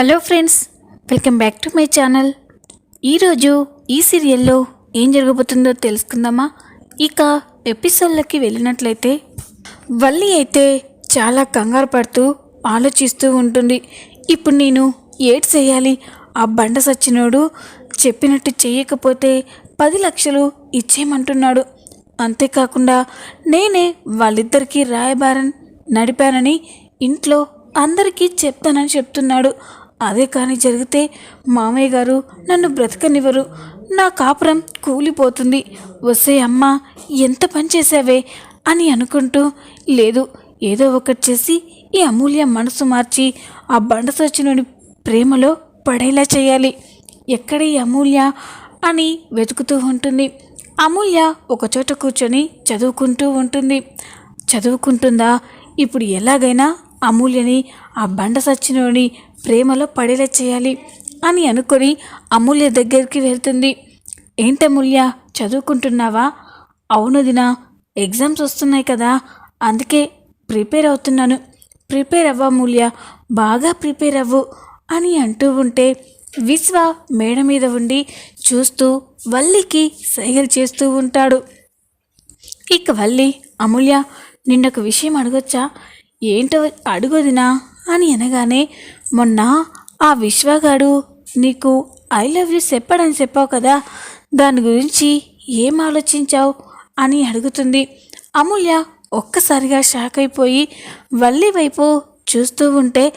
Hello friends welcome back to my channel ఈరోజు ఈ సీరియల్లో ఏం జరగబోతుందో తెలుసుకుందామా? ఇక ఎపిసోడ్లకి వెళ్ళినట్లయితే వల్లి అయితే చాలా కంగారు పడుతూ ఆలోచిస్తూ ఉంటుంది. ఇప్పుడు నేను ఏడ్ చేయాలి? ఆ బండ సచ్చినోడు చెప్పినట్టు చేయకపోతే పది లక్షలు ఇచ్చేయమంటున్నాడు. అంతేకాకుండా నేనే వాళ్ళిద్దరికీ రాయబారన్ నడిపానని ఇంట్లో అందరికీ చెప్తానని చెప్తున్నాడు. అదే కానీ జరిగితే మామయ్య గారు నన్ను బ్రతకనివ్వరు. నా కాపురం కూలిపోతుంది. వసే అమ్మ ఎంత పని చేసావే అని అనుకుంటూ లేదు ఏదో ఒకటి చేసి ఈ అమూల్య మనసు మార్చి ఆ బండ సచ్చినుడి ప్రేమలో పడేలా చేయాలి. ఎక్కడ ఈ అమూల్య అని వెతుకుతూ ఉంటుంది. అమూల్య ఒకచోట కూర్చొని చదువుకుంటూ ఉంటుంది. చదువుకుంటుందా? ఇప్పుడు ఎలాగైనా అమూల్యని ఆ బండ సచ్చినోని ప్రేమలో పడేలా చేయాలి అని అనుకొని అమూల్య దగ్గరికి వెళ్తుంది. ఏంటమూల్య చదువుకుంటున్నావా? అవును దినా ఎగ్జామ్స్ వస్తున్నాయి కదా అందుకే ప్రిపేర్ అవుతున్నాను. ప్రిపేర్ అవ్వ మూల్య బాగా ప్రిపేర్ అవ్వు అని అంటూ ఉంటే విశ్వ మేడ మీద ఉండి చూస్తూ వల్లికి సైగలు చేస్తూ ఉంటాడు. ఇక వల్లి అమూల్య నిన్నొక విషయం అడగొచ్చా? ఏంటో అడుగుదినా అని అనగానే మొన్న ఆ విశ్వగాడు నీకు ఐ లవ్ యూ చెప్పాడని చెప్పావు కదా దాని గురించి ఏం ఆలోచించావు? అని అడుగుతుంది. అమూల్య ఒక్కసారిగా షాక్ అయిపోయి వల్లి వైపు చూస్తూ ఉంటే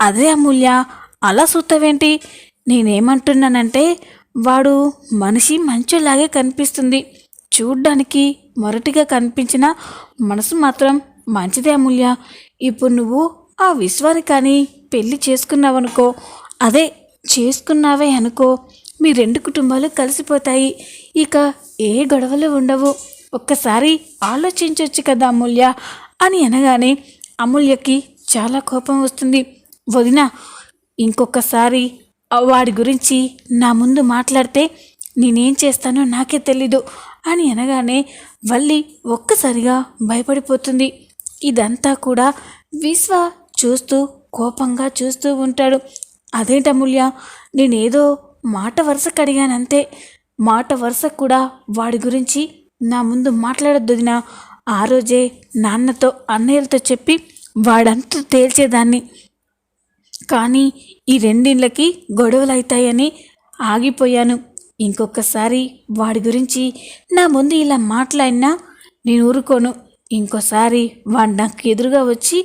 అదే అమూల్య అలా చూస్తావేంటి? నేనేమంటున్నానంటే వాడు మనిషి మంచులాగే కనిపిస్తుంది. చూడ్డానికి మొరటిగా కనిపించిన మనసు మాత్రం మంచిదే అమూల్య. ఇప్పుడు నువ్వు ఆ విశ్వాన్ని కానీ పెళ్ళి చేసుకున్నావనుకో అదే చేసుకున్నావే అనుకో మీ రెండు కుటుంబాలు కలిసిపోతాయి. ఇక ఏ గొడవలు ఉండవు. ఒక్కసారి ఆలోచించవచ్చు కదా అమూల్య అని అనగానే అమూల్యకి చాలా కోపం వస్తుంది. వదిన ఇంకొకసారి వాడి గురించి నా ముందు మాట్లాడితే నేనేం చేస్తానో నాకే తెలీదు అని అనగానే వల్లి ఒక్కసారిగా భయపడిపోతుంది. ఇదంతా కూడా విశ్వ చూస్తూ కోపంగా చూస్తూ ఉంటాడు. అదేంటమూల్య నేనేదో మాట వరుసకు అడిగానంతే. మాట వరుసకు కూడా వాడి గురించి నా ముందు మాట్లాడొద్దు ఆ రోజే నాన్నతో అన్నయ్యలతో చెప్పి వాడంతా తేల్చేదాన్ని. కానీ ఈ రెండిళ్ళకి గొడవలు అవుతాయని ఆగిపోయాను. ఇంకొకసారి వాడి గురించి నా ముందు ఇలా మాట్లాడినా నేను ఊరుకోను. ఇంకోసారి వాడు నాకు ఎదురుగా వచ్చి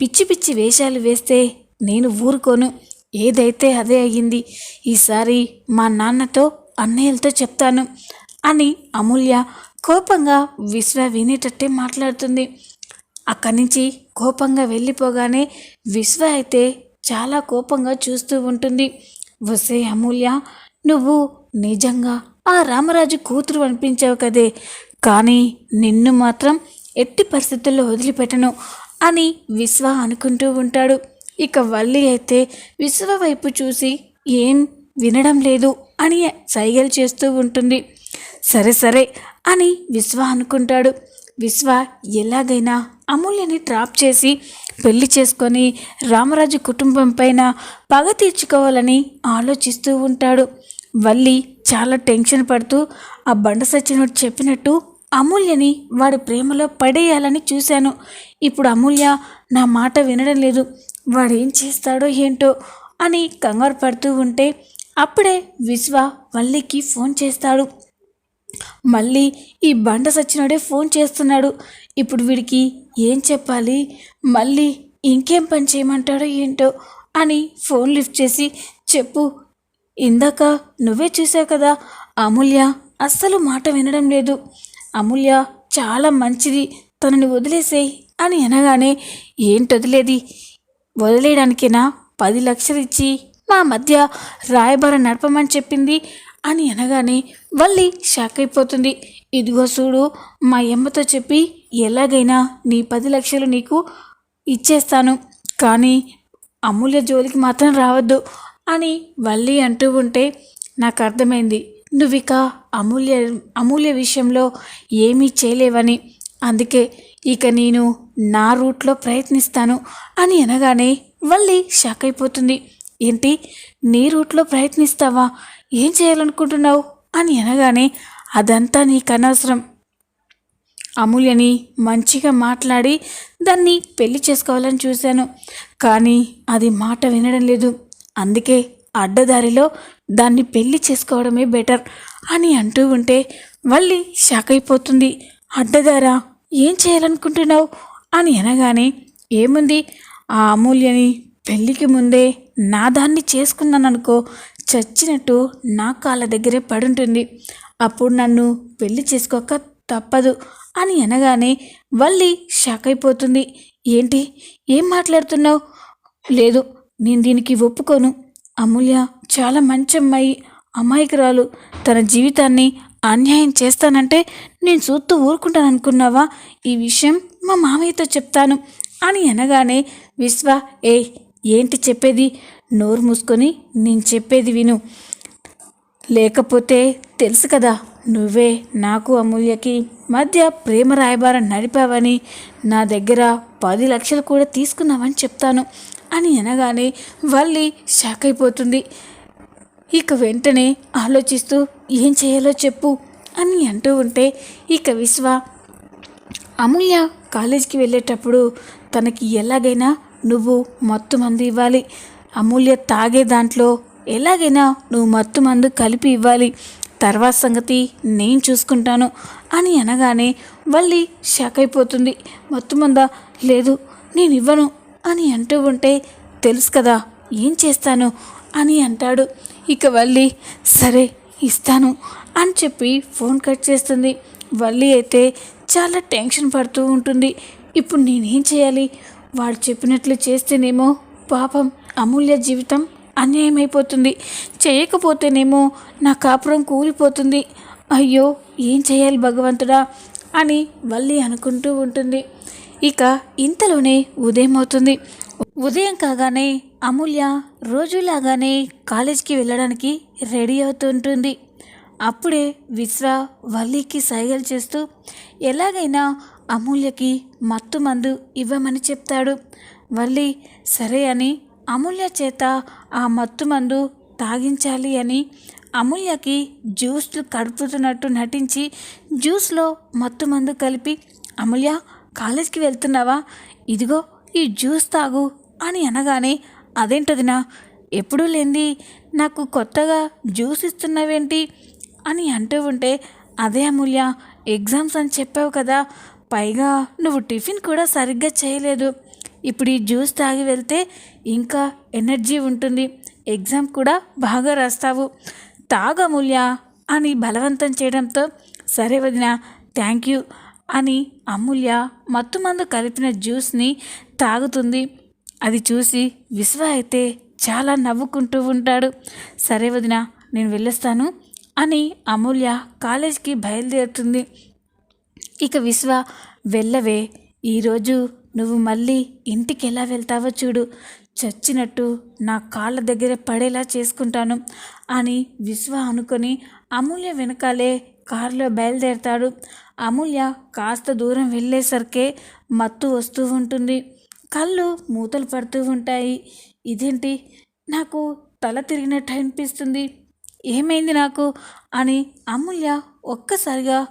పిచ్చి పిచ్చి వేషాలు వేస్తే నేను ఊరుకోను. ఏదైతే అదే అయ్యింది ఈసారి మా నాన్నతో అన్నయ్యలతో చెప్తాను అని అమూల్య కోపంగా విశ్వ వినేటట్టే మాట్లాడుతుంది. అక్కడి నుంచి కోపంగా వెళ్ళిపోగానే విశ్వ అయితే చాలా కోపంగా చూస్తూ ఉంటుంది. వసే అమూల్య నువ్వు నిజంగా ఆ రామరాజు కూతురు అనిపించావు కదే. కానీ నిన్ను మాత్రం ఎట్టి పరిస్థితుల్లో వదిలిపెట్టను అని విశ్వ అనుకుంటూ ఉంటాడు. ఇక వల్లి అయితే విశ్వ వైపు చూసి ఏం వినడం లేదు అని సైగలు చేస్తూ ఉంటుంది. సరే సరే అని విశ్వ అనుకుంటాడు. విశ్వ ఎలాగైనా అమూల్యని ట్రాప్ చేసి పెళ్ళి చేసుకొని రామరాజు కుటుంబం పైన పగ తీర్చుకోవాలని ఆలోచిస్తూ ఉంటాడు. వల్లి చాలా టెన్షన్ పడుతూ ఆ బండ సచ్చినోడు చెప్పినట్టు అమూల్యని వాడి ప్రేమలో పడేయాలని చూశాను. ఇప్పుడు అమూల్య నా మాట వినడం లేదు. వాడు ఏం చేస్తాడో ఏంటో అని కంగారు పడుతూ ఉంటే అప్పుడే విశ్వ వల్లికి ఫోన్ చేస్తాడు. మళ్ళీ ఈ బండ సచ్చినోడే ఫోన్ చేస్తున్నాడు. ఇప్పుడు వీడికి ఏం చెప్పాలి? మళ్ళీ ఇంకేం పని చేయమంటాడో ఏంటో అని ఫోన్ లిఫ్ట్ చేసి చెప్పు. ఇందాక నువ్వే చూసావు కదా అమూల్య అస్సలు మాట వినడం లేదు. అమూల్య చాలా మంచిది. తనని వదిలేసేయి అని అనగానే ఏంటి వదిలేది వదిలేయడానికేనా? పది లక్షలు ఇచ్చి మా మధ్య రాయబార నడపమని చెప్పింది అని అనగానే వల్లి షాక్ అయిపోతుంది ఇదిగో చూడు మా అమ్మతో చెప్పి ఎలాగైనా నీ పది లక్షలు నీకు ఇచ్చేస్తాను. కానీ అమూల్య జోలికి మాత్రం రావద్దు అని వల్లి అంటూ ఉంటే నాకు అర్థమైంది నువ్విక అమూల్య అమూల్య విషయంలో ఏమీ చేయలేవని. అందుకే ఇక నేను నా రూట్లో ప్రయత్నిస్తాను అని అనగానే వల్లి షాక్ అయిపోతుంది. ఏంటి నీ రూట్లో ప్రయత్నిస్తావా? ఏం చేయాలనుకుంటున్నావు? అని అనగానే అదంతా నీకు అనవసరం. అమూల్యని మంచిగా మాట్లాడి దాన్ని పెళ్ళి చేసుకోవాలని చూశాను. కానీ అది మాట వినడం లేదు. అందుకే అడ్డదారిలో దాన్ని పెళ్ళి చేసుకోవడమే బెటర్ అని అంటూ ఉంటే మళ్ళీ షాక్ అయిపోతుంది. అడ్డదారా ఏం చేయాలనుకుంటున్నావు? అని అనగానే ఏముంది? ఆ అమూల్యని పెళ్ళికి ముందే నా దాన్ని చేసుకున్నాననుకో చచ్చినట్టు నా కాళ్ళ దగ్గరే పడుంటుంది. అప్పుడు నన్ను పెళ్ళి చేసుకోక తప్పదు అని అనగానే వల్లి షాక్ అయిపోతుంది. ఏంటి? ఏం మాట్లాడుతున్నావు? లేదు నేను దీనికి ఒప్పుకోను. అమూల్య చాలా మంచి అమ్మాయి అమాయకురాలు. తన జీవితాన్ని అన్యాయం చేస్తానంటే నేను చూస్తూ ఊరుకుంటాను అనుకున్నావా ఈ విషయం మా మామయ్యతో చెప్తాను అని అనగానే విశ్వ ఏ ఏంటి చెప్పేది? నోరు మూసుకొని నేను చెప్పేది విను. లేకపోతే తెలుసు కదా నువ్వే నాకు అమూల్యకి మధ్య ప్రేమ రాయబారం నడిపావని నా దగ్గర పది లక్షలు కూడా తీసుకున్నావని చెప్తాను అని అనగానే వల్లి షాక్ అయిపోతుంది. ఇక వెంటనే ఆలోచిస్తూ ఏం చేయాలో చెప్పు అని అంటూ ఉంటే ఇక విశ్వ అమూల్య కాలేజీకి వెళ్ళేటప్పుడు తనకి ఎలాగైనా నువ్వు మత్తు మందు ఇవ్వాలి. అమూల్య తాగే దాంట్లో ఎలాగైనా నువ్వు మత్తు మందు కలిపి ఇవ్వాలి. తర్వాత సంగతి నేను చూసుకుంటాను అని అనగానే వల్లి షాక్ అయిపోతుంది. మత్తు లేదు నేను ఇవ్వను అని అంటూ ఉంటే తెలుసు కదా ఏం చేస్తాను అని అంటాడు. ఇక వల్లి సరే ఇస్తాను అని చెప్పి ఫోన్ కట్ చేస్తుంది. వల్లి అయితే చాలా టెన్షన్ పడుతూ ఉంటుంది. ఇప్పుడు నేనేం చేయాలి? వాడు చెప్పినట్లు చేస్తేనేమో పాపం అమూల్య జీవితం అన్యాయమైపోతుంది. చేయకపోతేనేమో నా కాపురం కూలిపోతుంది. అయ్యో ఏం చేయాలి భగవంతుడా? అని వల్లి అనుకుంటూ ఉంటుంది. ఇక ఇంతలోనే ఉదయం అవుతుంది. ఉదయం కాగానే అమూల్య రోజులాగానే కాలేజ్కి వెళ్ళడానికి రెడీ అవుతుంటుంది. అప్పుడే విశ్వ వల్లికి సైగలు చేస్తూ ఎలాగైనా అమూల్యకి మత్తు మందు ఇవ్వమని చెప్తాడు. వల్లి సరే అని అమూల్య చేత ఆ మత్తు మందు తాగించాలి అని అమూల్యకి జ్యూస్లు కడుపుతున్నట్టు నటించి జ్యూస్లో మత్తు మందు కలిపి అమూల్య కాలేజ్కి వెళ్తున్నావా? ఇదిగో ఈ జ్యూస్ తాగు అని అనగానే అదేంటదినా ఎప్పుడూ లేంది నాకు కొత్తగా జ్యూస్ ఇస్తున్నావేంటి? అని అంటూ ఉంటే అదే అమూల్య ఎగ్జామ్స్ అని చెప్పావు కదా పైగా నువ్వు టిఫిన్ కూడా సరిగ్గా చేయలేదు. ఇప్పుడు ఈ జ్యూస్ తాగి వెళ్తే ఇంకా ఎనర్జీ ఉంటుంది. ఎగ్జామ్ కూడా బాగా రాస్తావు. తాగమూల్య అని బలవంతం చేయడంతో సరే వదిన థ్యాంక్ యూ అని అమూల్య మత్తుమందు కలిపిన జ్యూస్ని తాగుతుంది. అది చూసి విశ్వ అయితే చాలా నవ్వుకుంటూ ఉంటాడు. సరే వదిన నేను వెళ్ళొస్తాను అని అమూల్య కాలేజ్కి బయలుదేరుతుంది. ఇక విశ్వ వెళ్ళవే. ఈరోజు నువ్వు మళ్ళీ ఇంటికి ఎలా వెళ్తావో చూడు. చచ్చినట్టు నా కాళ్ళ దగ్గర పడేలా చేసుకుంటాను అని విశ్వ అనుకొని అమూల్య వెనకాలే కారులో బయలుదేరతాడు. అమూల్య కాస్త దూరం వెళ్ళేసరికే మత్తు వస్తూ ఉంటుంది. కళ్ళు మూతలు పడుతూ ఉంటాయి. ఇదేంటి? నాకు తల తిరిగినట్టు అనిపిస్తుంది. ఏమైంది నాకు? అని అమూల్య ఒక్కసారిగా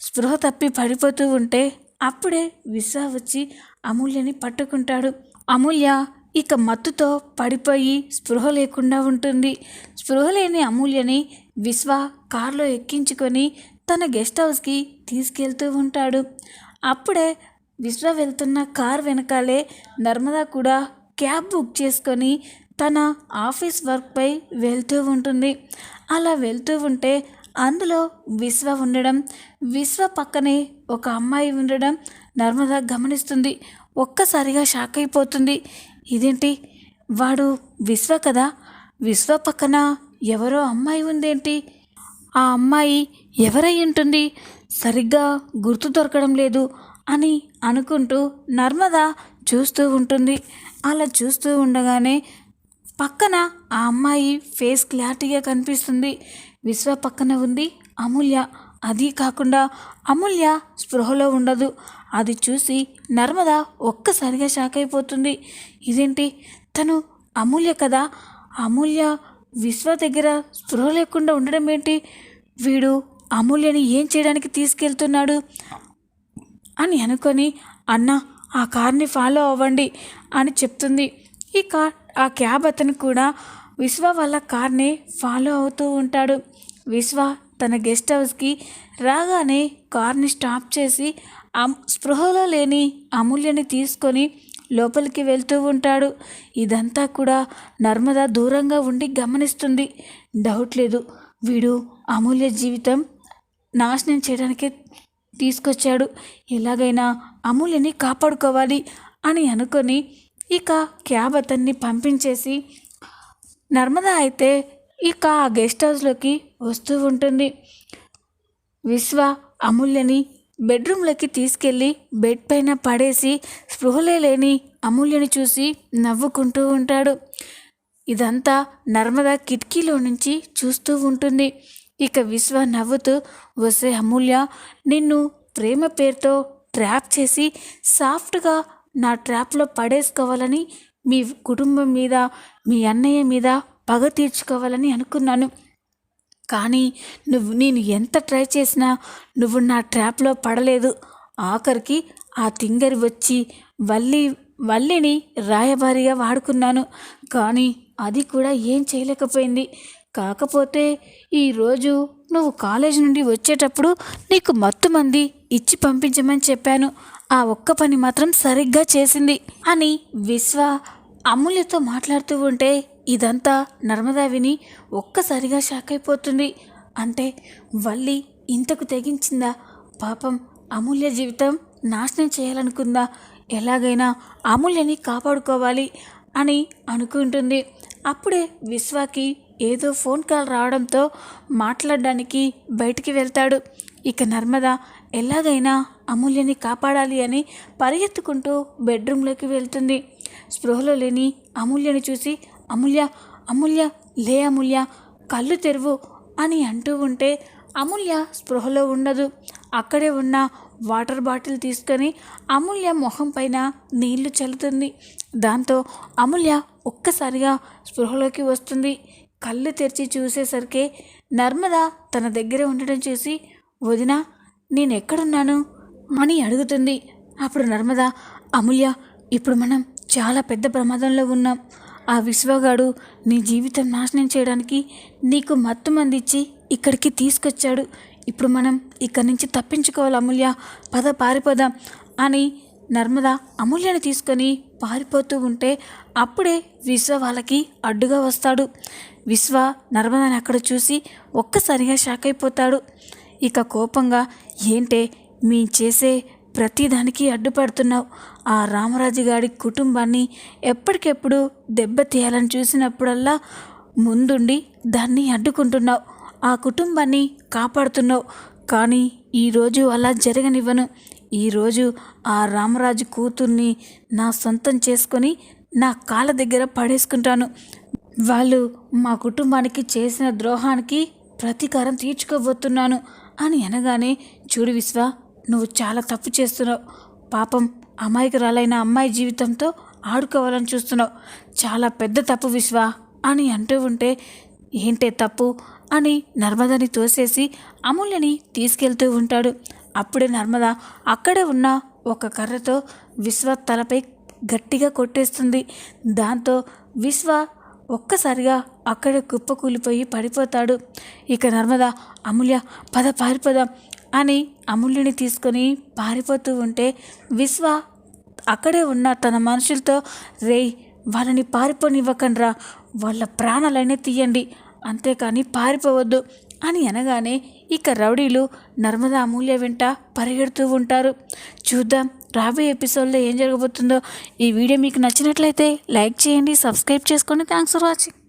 స్పృహ తప్పి పడిపోతూ ఉంటే అప్పుడే విశ్వ వచ్చి అమూల్యని పట్టుకుంటాడు. అమూల్య ఇక మత్తుతో పడిపోయి స్పృహ లేకుండా ఉంటుంది. స్పృహ లేని అమూల్యని విశ్వ కారులో ఎక్కించుకొని తన గెస్ట్ హౌస్కి తీసుకెళ్తూ ఉంటాడు. అప్పుడే విశ్వ వెళ్తున్న కార్ వెనకాలే నర్మదా కూడా క్యాబ్ బుక్ చేసుకొని తన ఆఫీస్ వర్క్పై వెళ్తూ ఉంటుంది. అలా వెళ్తూ ఉంటే అందులో విశ్వ ఉండడం విశ్వ పక్కనే ఒక అమ్మాయి ఉండడం నర్మద గమనిస్తుంది. ఒక్కసారిగా షాక్ అయిపోతుంది. ఇదేంటి? వాడు విశ్వ కదా? విశ్వ పక్కన ఎవరో అమ్మాయి ఉందేంటి? ఆ అమ్మాయి ఎవరై ఉంటుంది? సరిగ్గా గుర్తు దొరకడం లేదు అని అనుకుంటూ నర్మద చూస్తూ ఉంటుంది. అలా చూస్తూ ఉండగానే పక్కన ఆ అమ్మాయి ఫేస్ క్లారిటీగా కనిపిస్తుంది. విశ్వ పక్కన ఉంది అమూల్య. అది కాకుండా అమూల్య స్పృహలో ఉండదు. అది చూసి నర్మద ఒక్కసారిగా షాక్ అయిపోతుంది. ఇదేంటి? తను అమూల్య కదా? అమూల్య విశ్వ దగ్గర స్పృహ లేకుండా ఉండడం ఏంటి? వీడు అమూల్యని ఏం చేయడానికి తీసుకెళ్తున్నాడు? అని అనుకొని అన్న ఆ కార్ని ఫాలో అవ్వండి అని చెప్తుంది. ఈ కార్ ఆ క్యాబ్ అతను కూడా విశ్వ వాళ్ళ కార్ని ఫాలో అవుతూ ఉంటాడు. విశ్వ తన గెస్ట్ హౌస్కి రాగానే కార్ని స్టాప్ చేసి అమ్ స్పృహలో లేని అమూల్యని తీసుకొని లోపలికి వెళ్తూ ఉంటాడు. ఇదంతా కూడా నర్మద దూరంగా ఉండి గమనిస్తుంది. డౌట్ లేదు. వీడు అమూల్య జీవితం నాశనం చేయడానికే తీసుకొచ్చాడు. ఎలాగైనా అమూల్యని కాపాడుకోవాలి అని అనుకొని ఇక క్యాబ్ అతన్ని పంపించేసి నర్మద అయితే ఇక ఆ గెస్ట్ హౌస్లోకి వస్తూ ఉంటుంది. విశ్వ అమూల్యని బెడ్రూమ్లోకి తీసుకెళ్ళి బెడ్ పైన పడేసి స్పృహలే లేని అమూల్యని చూసి నవ్వుకుంటూ ఉంటాడు. ఇదంతా నర్మదా కిటికీలో నుంచి చూస్తూ ఉంటుంది. ఇక విశ్వ నవ్వుతూ వసే అమూల్య నిన్ను ప్రేమ పేరుతో ట్రాప్ చేసి సాఫ్ట్గా నా ట్రాప్లో పడేసుకోవాలని మీ కుటుంబం మీద మీ అన్నయ్య మీద పగ తీర్చుకోవాలని అనుకున్నాను. కానీ నువ్వు నేను ఎంత ట్రై చేసినా నువ్వు నా ట్రాప్లో పడలేదు. ఆఖరికి ఆ తింగరి వచ్చి వల్లి వల్లిని రాయబారిగా వాడుకున్నాను. కానీ అది కూడా ఏం చేయలేకపోయింది. కాకపోతే ఈరోజు నువ్వు కాలేజ్ నుండి వచ్చేటప్పుడు నీకు మత్తు మంది ఇచ్చి పంపించమని చెప్పాను. ఆ ఒక్క పని మాత్రం సరిగ్గా చేసింది అని విశ్వ అమూల్యతో మాట్లాడుతూ ఉంటే ఇదంతా నర్మదా విని ఒక్కసారిగా షాక్ అయిపోతుంది. అంటే వల్లి ఇంతకు తెగించిందా పాపం అమూల్య జీవితం నాశనం చేయాలనుకుందా ఎలాగైనా అమూల్యని కాపాడుకోవాలి అని అనుకుంటుంది. అప్పుడే విశ్వాకి ఏదో ఫోన్ కాల్ రావడంతో మాట్లాడడానికి బయటికి వెళ్తాడు. ఇక నర్మద ఎలాగైనా అమూల్యని కాపాడాలి అని పరిగెత్తుకుంటూ బెడ్రూమ్లోకి వెళ్తుంది. స్పృహలో లేని అమూల్యని చూసి అమూల్య అమూల్య లే అమూల్య కళ్ళు తెరువు అని అంటూ ఉంటే అమూల్య స్పృహలో ఉండదు. అక్కడే ఉన్న వాటర్ బాటిల్ తీసుకొని అమూల్య మొహం పైన నీళ్ళు చల్లుతుంది. దాంతో అమూల్య ఒక్కసారిగా స్పృహలోకి వస్తుంది. కళ్ళు తెరిచి చూసేసరికి నర్మద తన దగ్గర ఉండడం చూసి వదిన నేను ఎక్కడున్నాను అని అడుగుతుంది. అప్పుడు నర్మద అమూల్య ఇప్పుడు మనం చాలా పెద్ద ప్రమాదంలో ఉన్నాం. ఆ విశ్వగాడు నీ జీవితం నాశనం చేయడానికి నీకు మత్తు మందిచ్చి ఇక్కడికి తీసుకొచ్చాడు. ఇప్పుడు మనం ఇక్కడి నుంచి తప్పించుకోవాలి అమూల్య. పద పారిపోదాం అని నర్మద అమూల్యను తీసుకొని పారిపోతూ ఉంటే అప్పుడే విశ్వ వాళ్ళకి అడ్డుగా వస్తాడు. విశ్వ నర్మదని అక్కడ చూసి ఒక్కసారిగా షాక్ అయిపోతాడు. ఇక కోపంగా ఏంటే మీ చేసే ప్రతిదానికి అడ్డుపడుతున్నావు. ఆ రామరాజు గారి కుటుంబాన్ని ఎప్పటికెప్పుడు దెబ్బతీయాలని చూసినప్పుడల్లా ముందుండి దాన్ని అడ్డుకుంటున్నావు. ఆ కుటుంబాన్ని కాపాడుతున్నావు. కానీ ఈరోజు అలా జరగనివ్వను. ఈరోజు ఆ రామరాజు కూతుర్ని నా సొంతం చేసుకొని నా కాళ్ళ దగ్గర పడేసుకుంటాను. వాళ్ళు మా కుటుంబానికి చేసిన ద్రోహానికి ప్రతీకారం తీర్చుకోబోతున్నాను అని అనగానే చూడు విశ్వ నువ్వు చాలా తప్పు చేస్తున్నావు. పాపం అమాయకురాలైన అమ్మాయి జీవితంతో ఆడుకోవాలని చూస్తున్నావు. చాలా పెద్ద తప్పు విశ్వ అని అంటూ ఉంటే ఏంటే తప్పు అని నర్మదని తోసేసి అమూల్యని తీసుకెళ్తూ ఉంటాడు. అప్పుడే నర్మద అక్కడే ఉన్న ఒక కర్రతో విశ్వ తలపై గట్టిగా కొట్టేస్తుంది. దాంతో విశ్వ ఒక్కసారిగా అక్కడే కుప్పకూలిపోయి పడిపోతాడు. ఇక నర్మద అమూల్య పద పారిపోదాం అని అమూల్యని తీసుకొని పారిపోతూ ఉంటే విశ్వ అక్కడే ఉన్న తన మనుషులతో రేయ్ వాళ్ళని పారిపోనివ్వకండ్రా వాళ్ళ ప్రాణాలనే తీయండి అంతేకాని పారిపోవద్దు అని అనగానే ఇక రౌడీలు నర్మదా అమూల్య వెంట పరిగెడుతూ ఉంటారు. చూద్దాం రాబోయే ఎపిసోడ్లో ఏం జరగబోతుందో. ఈ వీడియో మీకు నచ్చినట్లయితే లైక్ చేయండి సబ్స్క్రైబ్ చేసుకోండి. Thanks for watching.